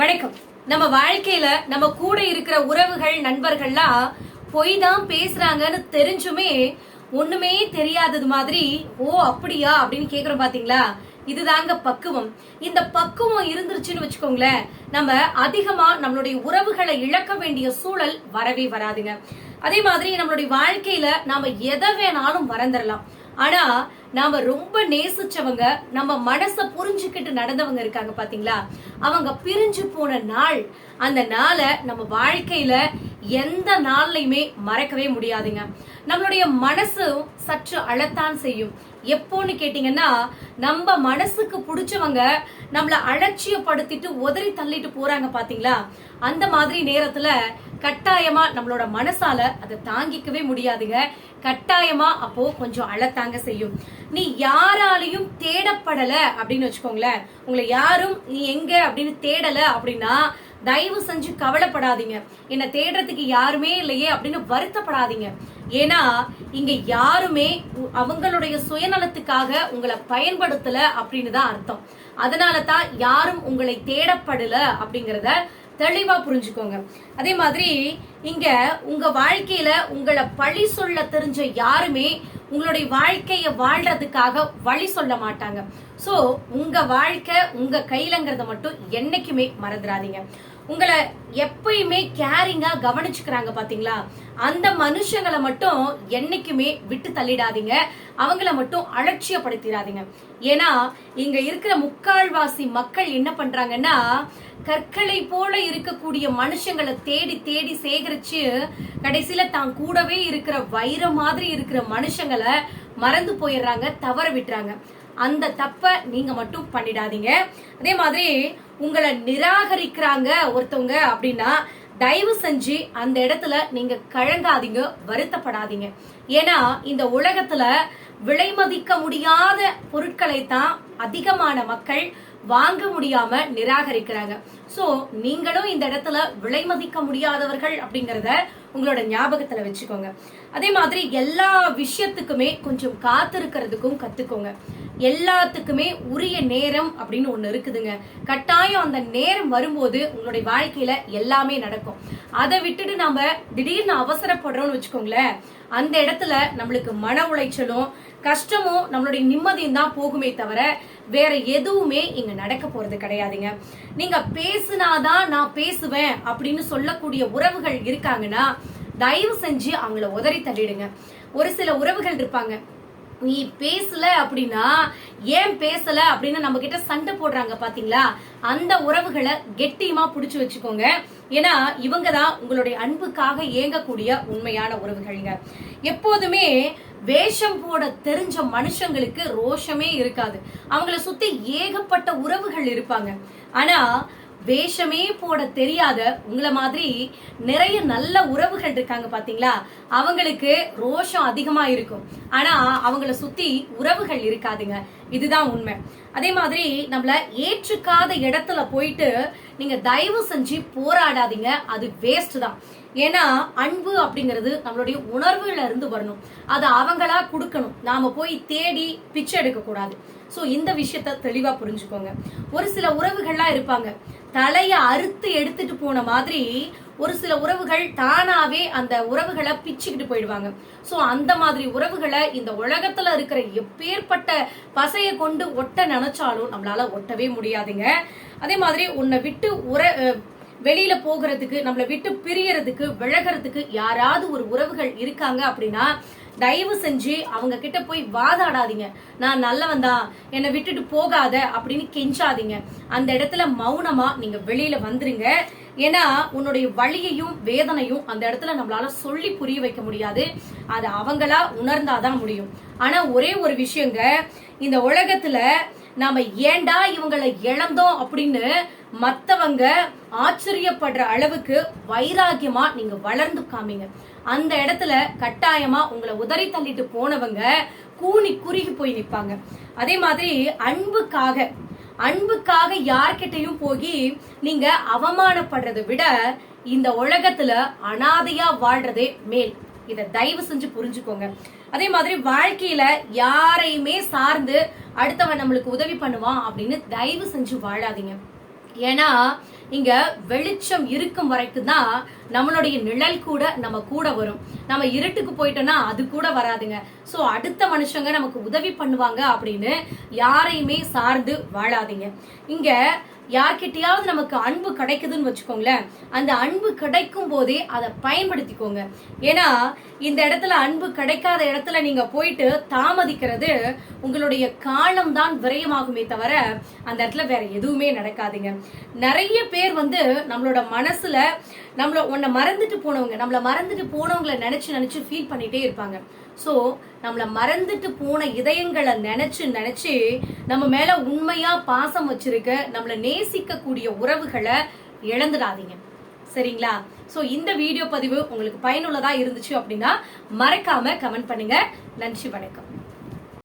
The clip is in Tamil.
வணக்கம். நம்ம வாழ்க்கையில நம்ம கூட இருக்கிற உறவுகள் நண்பர்கள்லாம் பொய் தான் பேசுறாங்கன்னு தெரிஞ்சுமே ஒண்ணுமே தெரியாதது மாதிரி ஓ அப்படியா? அப்படின்னு கேக்குறோம் பாத்தீங்களா? இதுதாங்க பக்குவம். இந்த பக்குவம் இருந்துருச்சுன்னு வச்சுக்கோங்களேன் நம்ம அதிகமா நம்மளுடைய உறவுகளை இழக்க வேண்டிய சூழல் வரவே வராதுங்க. அதே மாதிரி நம்மளுடைய வாழ்க்கையில நாம எதை வேணாலும் மறந்துடலாம் ஆனா நாம ரொம்ப நேசிச்சவங்க நம்ம மனச புரிஞ்சுக்கிட்டு நடந்தவங்க இருக்காங்க பாத்தீங்களா? அவங்க பிரிஞ்சு போன நாள் அந்த நாளை நம்ம வாழ்க்கையில எந்த நாள்லையுமே மறக்கவே முடியாதுங்க. நம்மளுடைய மனசு சற்று அழத்தான் செய்யும். எப்போன்னு கேட்டீங்கன்னா நம்ம மனசுக்கு பிடிச்சவங்க நம்மளை அலட்சியப்படுத்திட்டு உதறி தள்ளிட்டு போறாங்க பாத்தீங்களா? அந்த மாதிரி நேரத்துல கட்டாயமா நம்மளோட மனசால அதை தாங்கிக்கவே முடியாதுங்க. கட்டாயமா அப்போ கொஞ்சம் அழத்தாங்க செய்யும். நீ யாராலையும் தேடப்படல அப்படின்னு வச்சுக்கோங்களேன். உங்களை யாரும் நீ எங்க அப்படின்னு தேடல அப்படின்னா தயவு செஞ்சு கவலைப்படாதீங்க. என்ன தேடுறதுக்கு யாருமே இல்லையே அப்படின்னு வருத்தப்படாதீங்க. ஏன்னா இங்க யாருமே அவங்களுடைய சுயநலத்துக்காக உங்களை பயன்படுத்தல அப்படின்னு தான் அர்த்தம். அதனால தான் யாரும் உங்களை தேடப்படல அப்படிங்கறத தெளிவாக புரிஞ்சுக்கோங்க. அதே மாதிரி இங்கே உங்கள் வாழ்க்கையில் உங்களை பழி சொல்ல தெரிஞ்ச யாருமே உங்களுடைய வாழ்க்கையை வாழ்றதுக்காக வழி சொல்ல மாட்டாங்க. ஸோ உங்கள் வாழ்க்கை உங்கள் கையிலங்கிறத மட்டும் என்னைக்குமே மறந்துடாதீங்க. உங்களை எப்பயுமே கேரிங்கா கவனிச்சுக்கிறாங்க பாத்தீங்களா? அந்த மனுஷங்களை மட்டும் என்னைக்குமே விட்டு தள்ளிடாதீங்க. அவங்கள மட்டும் அலட்சியப்படுத்திடாதீங்க. ஏன்னா இங்க இருக்கிற முக்கால்வாசி மக்கள் என்ன பண்றாங்கன்னா கற்களை போல இருக்கக்கூடிய மனுஷங்களை தேடி தேடி சேகரிச்சு கடைசியில தான் கூடவே இருக்கிற வைரம் மாதிரி இருக்கிற மனுஷங்களை மறந்து போயிடுறாங்க தவற விட்டுறாங்க. அந்த தப்பை நீங்க மட்டும் பண்ணிடாதீங்க. அதே மாதிரி உங்களை நிராகரிக்கிறாங்க ஒருத்தவங்க அப்படின்னா தயவு செஞ்சு அந்த இடத்துல நீங்க கழங்காதீங்க வருத்தப்படாதீங்க. ஏன்னா இந்த உலகத்துல விலைமதிக்க முடியாத பொருட்களை தான் அதிகமான மக்கள் வாங்க முடியாம நிராகரிக்கிறாங்க. சோ நீங்களும் இந்த இடத்துல விலை மதிக்க முடியாதவர்கள் அப்படிங்கறத உங்களோட ஞாபகத்துல வச்சுக்கோங்க. அதே மாதிரி எல்லா விஷயத்துக்குமே கொஞ்சம் காத்திருக்கிறதுக்கும் கத்துக்கோங்க. எல்லாத்துக்குமே உரிய நேரம் அப்படின்னு ஒன்று இருக்குதுங்க. கட்டாயம் அந்த நேரம் வரும்போது உங்களுடைய வாழ்க்கையில எல்லாமே நடக்கும். அதை விட்டுட்டு நாம திடீர்னு அவசரப்படுறோம்னு வச்சுக்கோங்களேன். அந்த இடத்துல நம்மளுக்கு மன உளைச்சலும் கஷ்டமும் நம்மளுடைய நிம்மதியும் தான் போகுமே தவிர வேற எதுவுமே இங்க நடக்க போறது கிடையாதுங்க. நீங்க பேசுனாதான் நான் பேசுவேன் அப்படின்னு சொல்லக்கூடிய உறவுகள் இருக்காங்கன்னா தயவு செஞ்சு அவங்கள உதறி தள்ளிடுங்க. ஒரு சில உறவுகள் இருப்பாங்க. நீ பேசல அப்படின்னா ஏன் பேசல அப்படின்னு நம்ம கிட்ட சண்டை போடுறாங்க பாத்தீங்களா? அந்த உறவுகளை கெட்டியமா புடிச்சு வச்சுக்கோங்க. ஏன்னா இவங்க தான் உங்களுடைய அன்புக்காக ஏங்கக்கூடிய உண்மையான உறவுகள்ங்க. எப்போதுமே வேஷம் போட தெரிஞ்ச மனுஷங்களுக்கு ரோஷமே இருக்காது. அவங்கள சுத்தி ஏகப்பட்ட உறவுகள் இருப்பாங்க. ஆனா வேஷமே போட தெரியாத உங்களை மாதிரி நிறைய நல்ல உறவுகள் இருக்காங்க பாத்தீங்களா? அவங்களுக்கு ரோஷம் அதிகமா இருக்கும். ஆனா அவங்கள சுத்தி உறவுகள் இருக்காதுங்க. இதுதான் உண்மை. அதே மாதிரி நம்மள ஏற்றுக்காத இடத்துல போயிட்டு நீங்க தயவு செஞ்சு போராடாதீங்க. அது வேஸ்ட் தான். ஏன்னா அன்பு அப்படிங்கிறது நம்மளுடைய உணர்வுல இருந்து வரணும். அது அவங்களா கொடுக்கணும். நாம போய் தேடி பிச்சை எடுக்க கூடாது ஸோ இந்த விஷயத்த தெளிவாக புரிஞ்சுக்கோங்க. ஒரு சில உறவுகள்லாம் இருப்பாங்க. தலையை அறுத்து எடுத்துட்டு போன மாதிரி ஒரு சில உறவுகள் தானாவே அந்த உறவுகளை பிச்சுக்கிட்டு போயிடுவாங்க. ஸோ அந்த மாதிரி உறவுகளை இந்த உலகத்துல இருக்கிற எப்பேற்பட்ட பசையை கொண்டு ஒட்ட நினைச்சாலும் நம்மளால ஒட்டவே முடியாதுங்க. அதே மாதிரி உன்னை விட்டு உற வெளியில போகிறதுக்கு நம்மளை விட்டு பிரியறதுக்கு விலகிறதுக்கு யாராவது ஒரு உறவுகள் இருக்காங்க அப்படின்னா தயவு செஞ்சு அவங்க கிட்ட போய் வாதாடாதீங்க. நான் நல்லவன் தான் என்னை விட்டுட்டு போகாத அப்படின்னு கெஞ்சாதீங்க. அந்த இடத்துல மௌனமா நீங்க வெளியில வந்துருங்க. ஏன்னா உன்னுடைய வழியையும் வேதனையும் அந்த இடத்துல நம்மளால சொல்லி புரிய வைக்க முடியாது. அது அவங்களா உணர்ந்தாதான் முடியும். ஆனா ஒரே ஒரு விஷயங்க இந்த உலகத்துல நாம ஏண்டா இவங்களை இழந்தோம் அப்படின்னு மத்தவங்க ஆச்சரியப்படுற அளவுக்கு வைராகியமா நீங்க வளர்ந்து காமிங்க. அந்த இடத்துல கட்டாயமா உங்களை உதறி தள்ளிட்டு போனவங்க கூனி குறுகி போய் நிற்பாங்க. அதே மாதிரி அன்புக்காக அன்புக்காக யார்கிட்டயும் போய் நீங்க அவமானப்படுறதை விட இந்த உலகத்துல அனாதையா வாழ்றதே மேல். இதை தயவு செஞ்சு புரிஞ்சுக்கோங்க. அதே மாதிரி வாழ்க்கையில யாரையுமே சார்ந்து அடுத்தவன் நம்மளுக்கு உதவி பண்ணுவான் அப்படின்னு தயவு செஞ்சு வாழாதீங்க. ஏன்னா இங்க வெளிச்சம் இருக்கும் வரைக்கும் தான் நம்மளுடைய நிழல் கூட நம்ம கூட வரும். நம்ம இருட்டுக்கு போயிட்டோம்னா அது கூட வராதுங்க. ஸோ அடுத்த மனுஷங்க நமக்கு உதவி பண்ணுவாங்க அப்படின்னு யாரையுமே சார்ந்து வாழாதீங்க. இங்க யார்கிட்டயாவது நமக்கு அன்பு கிடைக்குதுன்னு வச்சுக்கோங்களேன். அந்த அன்பு கிடைக்கும் போதே அதை பயன்படுத்திக்கோங்க. ஏன்னா இந்த இடத்துல அன்பு கிடைக்காத இடத்துல நீங்க போயிட்டு தாமதிக்கிறது உங்களுடைய காலம் தான் விரயமாகுமே தவிர அந்த இடத்துல வேற எதுவுமே நடக்காதுங்க. நிறைய பேர் வந்து நம்மளோட மனசுல நம்மள நம்மளை மறந்துட்டு போனவங்க நம்மளை மறந்துட்டு போனவங்கள நினைச்சு நினைச்சு ஃபீல் பண்ணிட்டே இருப்பாங்க. ஸோ நம்மளை மறந்துட்டு போன இதயங்களை நினைச்சு நினைச்சு நம்ம மேல உண்மையா பாசம் வச்சிருக்க நம்மளை நேசிக்கக்கூடிய உறவுகளை இழந்துடாதீங்க. சரிங்களா? ஸோ இந்த வீடியோ பதிவு உங்களுக்கு பயனுள்ளதா இருந்துச்சு அப்படின்னா மறக்காம கமெண்ட் பண்ணுங்க. நன்றி வணக்கம்.